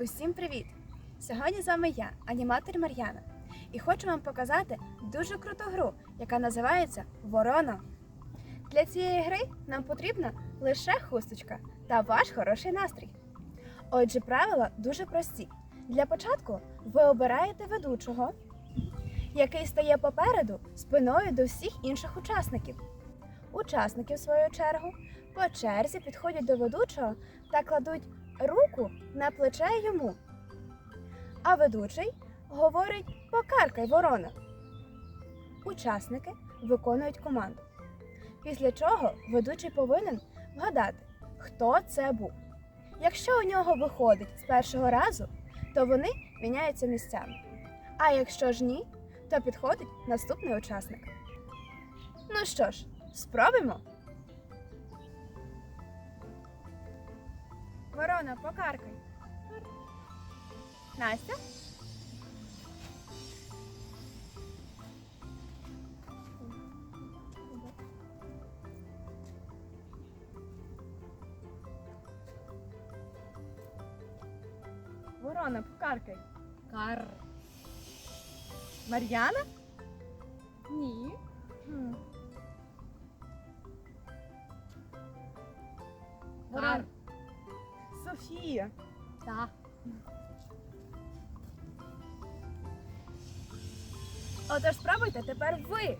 Усім привіт! Сьогодні з вами я, аніматор Мар'яна, і хочу вам показати дуже круту гру, яка називається Ворона. Для цієї гри нам потрібна лише хусточка та ваш хороший настрій. Отже, правила дуже прості. Для початку ви обираєте ведучого, який стає попереду спиною до всіх інших учасників. Учасники, в свою чергу, по черзі підходять до ведучого та кладуть руку на плече йому. А ведучий говорить Покаркай ворона. Учасники виконують команду. Після чого ведучий повинен вгадати, хто це був. Якщо у нього виходить з першого разу, то вони міняються місцями. А якщо ж ні, то підходить наступний учасник. Ну що ж, спробуємо. Ворона, покаркай. Настя? Ворона, покаркай. Кар. Мар'яна? Ні. Кар. Софія. Та. Отож спробуйте тепер ви.